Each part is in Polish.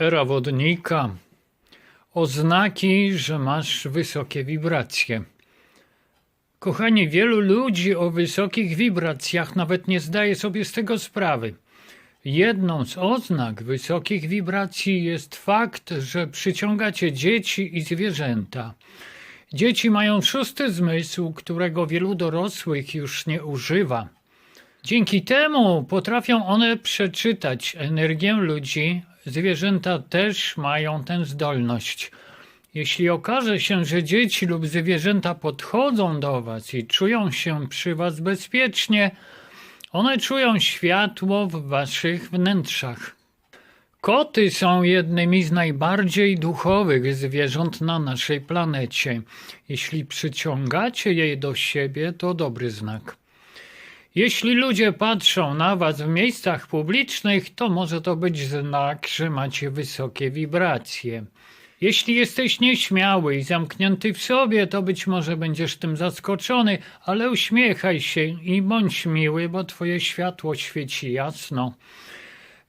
Era wodnika. Oznaki, że masz wysokie wibracje. Kochani, wielu ludzi o wysokich wibracjach nawet nie zdaje sobie z tego sprawy. Jedną z oznak wysokich wibracji jest fakt, że przyciągacie dzieci i zwierzęta. Dzieci mają szósty zmysł, którego wielu dorosłych już nie używa. Dzięki temu potrafią one przeczytać energię ludzi. Zwierzęta też mają tę zdolność. Jeśli okaże się, że dzieci lub zwierzęta podchodzą do Was i czują się przy Was bezpiecznie, one czują światło w Waszych wnętrzach. Koty są jednymi z najbardziej duchowych zwierząt na naszej planecie. Jeśli przyciągacie je do siebie, to dobry znak. Jeśli ludzie patrzą na Was w miejscach publicznych, to może to być znak, że macie wysokie wibracje. Jeśli jesteś nieśmiały i zamknięty w sobie, to być może będziesz tym zaskoczony, ale uśmiechaj się i bądź miły, bo Twoje światło świeci jasno.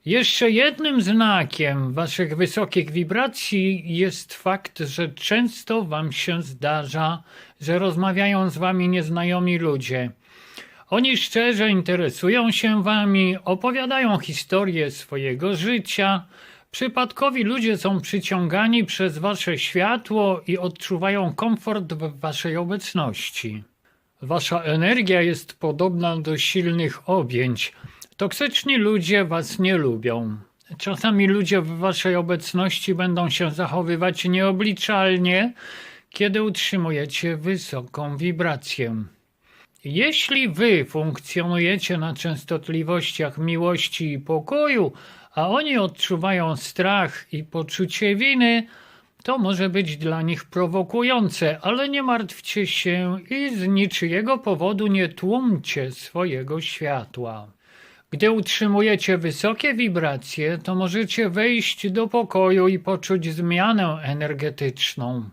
Jeszcze jednym znakiem Waszych wysokich wibracji jest fakt, że często Wam się zdarza, że rozmawiają z Wami nieznajomi ludzie. Oni szczerze interesują się wami, opowiadają historię swojego życia. Przypadkowi ludzie są przyciągani przez wasze światło i odczuwają komfort w waszej obecności. Wasza energia jest podobna do silnych objęć. Toksyczni ludzie was nie lubią. Czasami ludzie w waszej obecności będą się zachowywać nieobliczalnie, kiedy utrzymujecie wysoką wibrację. Jeśli wy funkcjonujecie na częstotliwościach miłości i pokoju, a oni odczuwają strach i poczucie winy, to może być dla nich prowokujące, ale nie martwcie się i z niczyjego powodu nie tłumcie swojego światła. Gdy utrzymujecie wysokie wibracje, to możecie wejść do pokoju i poczuć zmianę energetyczną.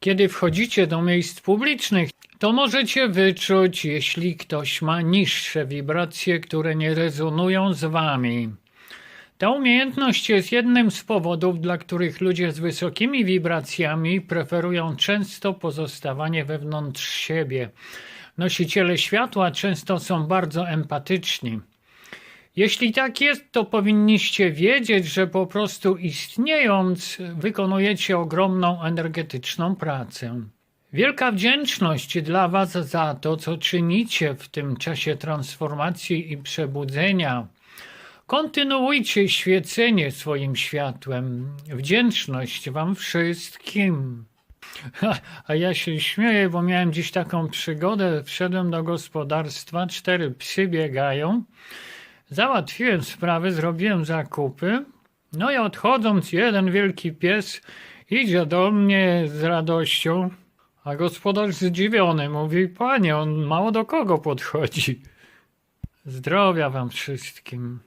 Kiedy wchodzicie do miejsc publicznych, to możecie wyczuć, jeśli ktoś ma niższe wibracje, które nie rezonują z wami. Ta umiejętność jest jednym z powodów, dla których ludzie z wysokimi wibracjami preferują często pozostawanie wewnątrz siebie. Nosiciele światła często są bardzo empatyczni. Jeśli tak jest, to powinniście wiedzieć, że po prostu istniejąc, wykonujecie ogromną energetyczną pracę. Wielka wdzięczność dla Was za to, co czynicie w tym czasie transformacji i przebudzenia. Kontynuujcie świecenie swoim światłem. Wdzięczność Wam wszystkim. A ja się śmieję, bo miałem dziś taką przygodę. Wszedłem do gospodarstwa, cztery psy biegają. Załatwiłem sprawy, zrobiłem zakupy. No i odchodząc, jeden wielki pies idzie do mnie z radością. A gospodarz zdziwiony mówi, panie, on mało do kogo podchodzi. Zdrowia wam wszystkim.